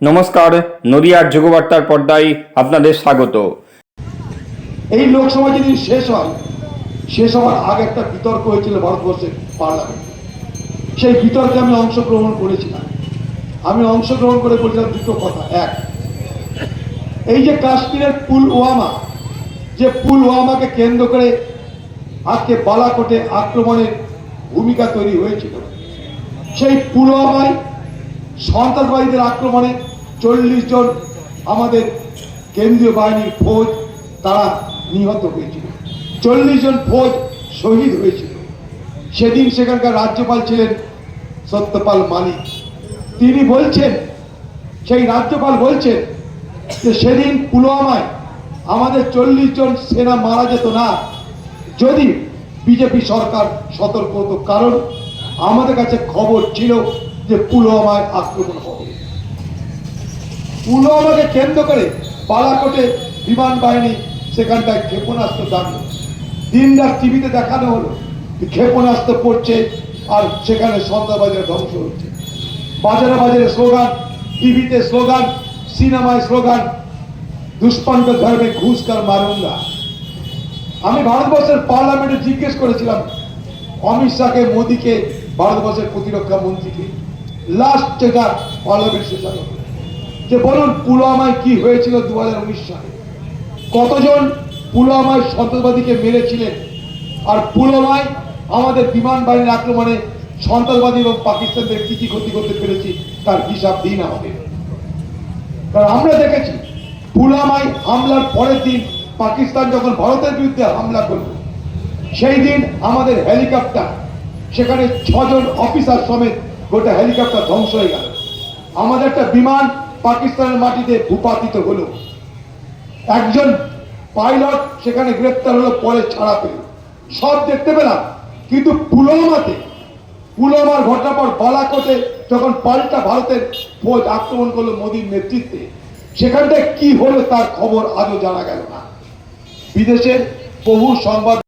নমস্কার, নদিয়ার যোগবার্তার পর্দায় আপনাদের স্বাগত। এই লোকসভা যদি শেষ হয়, শেষ হওয়ার আগে একটা বিতর্ক হয়েছিল ভারতবর্ষের পার্লামেন্টে। সেই বিতর্কে আমি অংশগ্রহণ করেছিলাম। আমি অংশগ্রহণ করে বলছিলাম দুটো কথা। এক, এই যে কাশ্মীরের পুলওয়ামা, যে পুলওয়ামাকে কেন্দ্র করে আজকে বালাকোটে আক্রমণের ভূমিকা তৈরি হয়েছিল, সেই পুলওয়ামায় সন্ত্রাসবাদীদের আক্রমণে চল্লিশ জন আমাদের কেন্দ্রীয় বাহিনীর ফৌজ তারা নিহত হয়েছিল। চল্লিশ জন ফৌজ শহীদ হয়েছিল। সেদিন সেখানকার রাজ্যপাল ছিলেন সত্যপাল মালিক তিনি বলছেন, সেই রাজ্যপাল বলছেন যে সেদিন পুলওয়ামায় আমাদের চল্লিশ জন সেনা মারা যেত না। যদি বিজেপি সরকার সতর্ক হতো, কারণ আমাদের কাছে খবর ছিল যে পুলওয়ামায় আক্রমণ হবে। পুলওয়ামাকে কেন্দ্র করে বালাকোটে বিমান বাহিনী সেখানটায় ক্ষেপণাস্ত্র দাঁড়িয়ে দিন রাত টিভিতে দেখানো হলো ক্ষেপণাস্ত্র পড়ছে আর সেখানে সন্ত্রাসবাদীরা ধ্বংস হচ্ছে। বাজারে বাজারে স্লোগান, টিভিতে স্লোগান, সিনেমায় স্লোগান দুষ্পান্ত ধর্মে ঘুষ কর মারুঙ্গা আমি ভারতবর্ষের পার্লামেন্টে জিজ্ঞেস করেছিলাম, অমিত শাহকে, মোদীকে, ভারতবর্ষের প্রতিরক্ষা মন্ত্রীকে লাস্ট যেটা পার্লামেন্ট সেশন যে বলুন পুলওয়ামায় কি হয়েছিল দুহাজার উনিশ সালে? কতজন পুলওয়ামায় সন্ত্রাসবাদীকে মেরেছিলেন? আর পুলওয়ামায় আমাদের বিমান বাহিনীর আক্রমণে সন্ত্রাসবাদী এবং পাকিস্তানদের কি কি ক্ষতি করতে পেরেছি তার হিসাব দিন আমাদের কারণ আমরা দেখেছি, পুলওয়ামায় হামলার পরের দিন পাকিস্তান যখন ভারতের বিরুদ্ধে হামলা করল, সেই দিন আমাদের হেলিকপ্টার, সেখানে ছজন অফিসার সমেত গোটা হেলিকপ্টার ধ্বংস হয়ে গেল। আমাদের একটা বিমান পাকিস্তানের মাটিতে ভূপাতিত হলো। একজন পাইলট সেখানে গ্রেপ্তার হলো, পরে ছাড়া পেল। সব দেখতে পেলাম, কিন্তু পুলওয়ামাতে, পুলওয়ামার ঘটনার পর বালাকোটে যখন পাল্টা ভারতের ফৌজ আক্রমণ করল মোদীর নেতৃত্বে, সেখানটায় কি হলো তার খবর আজও জানা গেল না। বিদেশের বহু সংবাদ